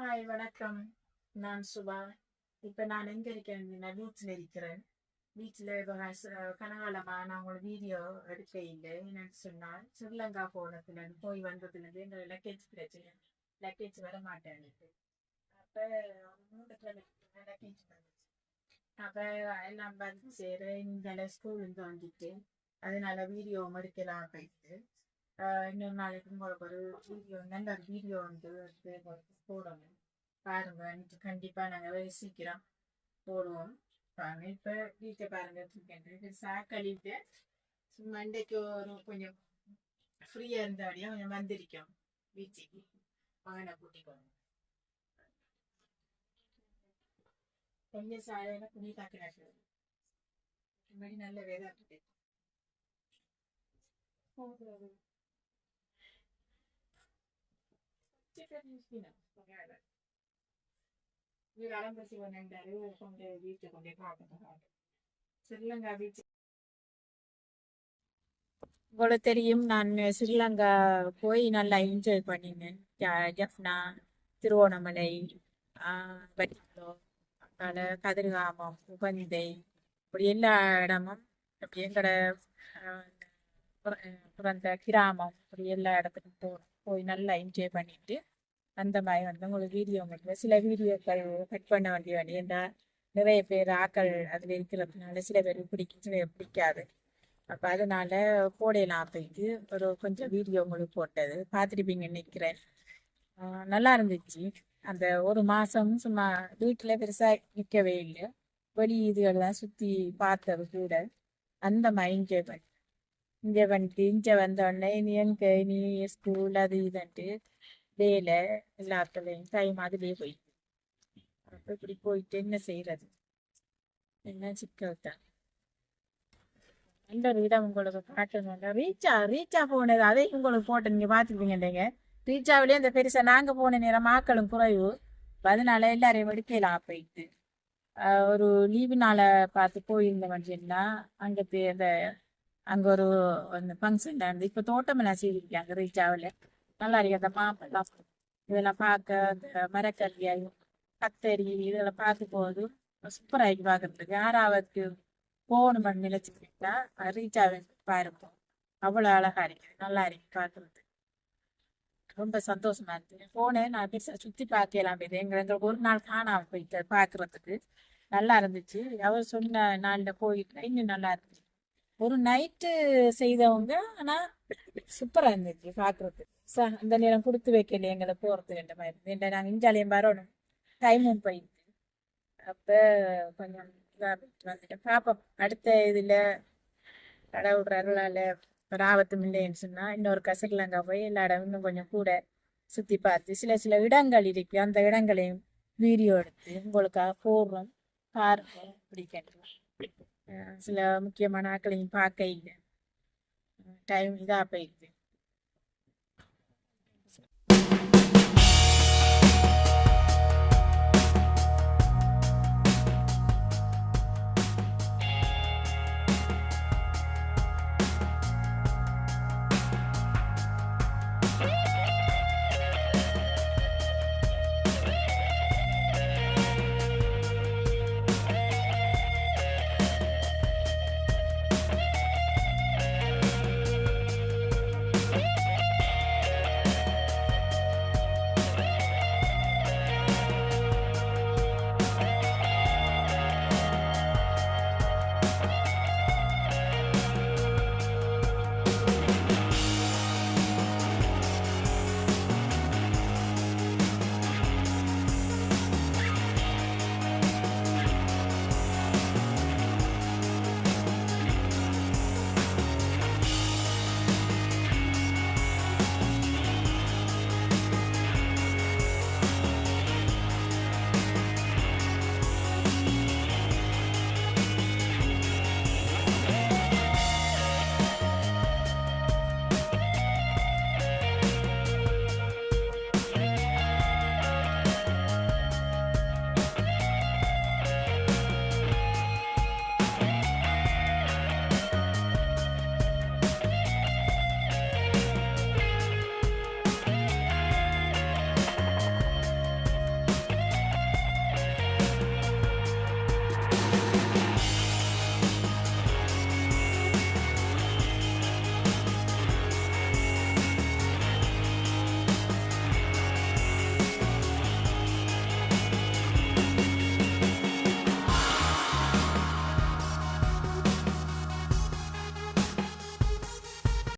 Hi வணக்கம். நான் சுபா. இப்போ நான் எங்கே இருக்கேன்? நான் பீச்சில் இருக்கிறேன். வீட்டில் இப்போ கனகாலமாக நான் உங்களோட வீடியோ எடுக்க இல்லை என்னன்னு சொன்னால் ஸ்ரீலங்கா போனதுலேருந்து போய் வந்ததுலேருந்து எங்கள் லக்கேஜ் பிரச்சனை. லக்கேஜ் வர மாட்டேன் அப்போ மூணு கிலோமீட்டர் லக்கேஜ் வந்துச்சு. அப்போ எல்லாம் வந்து சேர இந்த ஸ்கூலுக்கு வந்துட்டு அதனால வீடியோ மறுக்கலாம் போயிட்டு இன்னொரு நாளைக்கு உங்களுக்கு ஒரு வீடியோ நல்ல ஒரு வீடியோ வந்து போடணும். பாருங்க. இன்னைக்கு கண்டிப்பா நாங்க வெகு சீக்கிரம் போடுவோம். பாருங்க. இப்ப வீட்டை பாருங்க. தூக்கிட்டு சாக்களிட்டு சும்மா ஒரு கொஞ்சம் ஃப்ரீயா இருந்தபடியா கொஞ்சம் வந்திருக்கோம். வீச்சுக்கு மகனை கூட்டிக்கோங்க கொஞ்சம் சாலையில குடி தாக்கினாட்டு முன்னாடி நல்ல வேதா இருக்கு. போகுது உங்களுக்கு தெரியும் நான் ஸ்ரீலங்கா போய் நல்லா என்ஜாய் பண்ணினேன். ஜஃப்னா திருவோணமலை பட்டிக்குளோ அங்கால கதிர்காமம் உபந்தை இப்படி எல்லா இடமும் அப்படி எங்களோட பிறந்த கிராமம் இப்படி எல்லா இடத்துக்கும் போ போய் நல்லா என்ஜாய் பண்ணிட்டு அந்த மாதிரி வந்து உங்களுக்கு வீடியோ மட்டும் சில வீடியோக்கள் கட் பண்ண வேண்டிய வேண்டியதா நிறைய பேர் ஆக்கள் அதில் இருக்கிறதுனால சில பேர் பிடிக்கும் சில பேர் பிடிக்காது. அப்போ அதனால போடையெல்லாம் போயிட்டு ஒரு கொஞ்சம் வீடியோ உங்களுக்கு போட்டது. பார்த்துருப்பீங்க நினைக்கிறேன். நல்லா இருந்துச்சு. அந்த ஒரு மாதம் சும்மா வீட்டில் பெருசாக நிற்கவே இல்லை. வெளி இதுகள் தான் சுற்றி பார்த்தது கூட. அந்த மாதிரி என்ஜாய் பண்ணி இங்கே பண்ணிட்டு இங்கே வந்தோடனே நீ நீ எங்கே நீ ஸ்கூல் அது இதுன்ட்டு வேலை எல்லாத்துலேயும் டைம் அதுலேயே போயிட்டு அப்போ இப்படி போயிட்டு என்ன செய்யறது என்ன சிக்கல் தான் நல்ல ஒரு உங்களுக்கு காட்டணும் ரீச்சா ரீச்சா போனது. அதே உங்களுக்கு போட்டு நீங்கள் பார்த்துருப்பீங்க ரீச்சாவிலே அந்த பெருசாக நாங்கள் போன நேரம் ஆக்களும் குறைவு. அதனால எல்லாரையும் எடுக்கலாம் போயிட்டு ஒரு லீவு நாளை பார்த்து போயிருந்தேன் சொன்னா அங்கே போய் அந்த அங்கே ஒரு அந்த ஃபங்க்ஷன் இருந்து இப்போ தோட்டமெல்லாம் செய்திருக்காங்க ரீச்சாவில். நல்லா இருக்கு. அந்த மாம்பழம் இதெல்லாம் பார்க்க அந்த மரக்கல்வி கத்தரி இதெல்லாம் பார்க்க போது சூப்பராக இருக்கு பார்க்கறதுக்கு. யாராவது போகணும்னு நினைச்சுக்கிட்டா ரீச் ஆகி பாருப்போம் அவ்வளோ அழகா இருக்கு. நல்லா இருக்கு பார்க்கறது ரொம்ப சந்தோஷமா இருக்கு. போனேன். நான் பெருசா சுத்தி பார்க்கலாம். இது எங்க எங்களுக்கு ஒரு நாள் காணாம போயிட்டு பார்க்குறதுக்கு. நல்லா இருந்துச்சு. அவர் சொன்ன நாளில் போயிட்டு இன்னும் நல்லா இருந்துச்சு. ஒரு நைட்டு செய்தவங்க ஆனா சூப்பரா இருந்துச்சு பார்க்கறதுக்கு சா அந்த நேரம் கொடுத்து வைக்கல எங்களை போகிறதுக்கு என்ற மாதிரி இருந்துச்சு. நாங்கள் இஞ்சாலையும் வரணும் டைமும் போயிட்டு அப்போ கொஞ்சம் வந்துட்டேன் பார்ப்போம் அடுத்த இதில் கடவுள் அருளால ஒரு ஆபத்தும் இல்லைன்னு சொன்னால் இன்னொரு கசக்கிலங்கா போய் எல்லா இடமும் இன்னும் கொஞ்சம் கூட சுற்றி பார்த்து சில சில இடங்கள் இருக்கு. அந்த இடங்களையும் வீடியோ எடுத்து உங்களுக்காக போடுறோம் பாருங்க கேட்டுருவோம் சில முக்கியமான ஆட்களையும் பார்க்க இல்லை டைம் இதாக போயிடுது.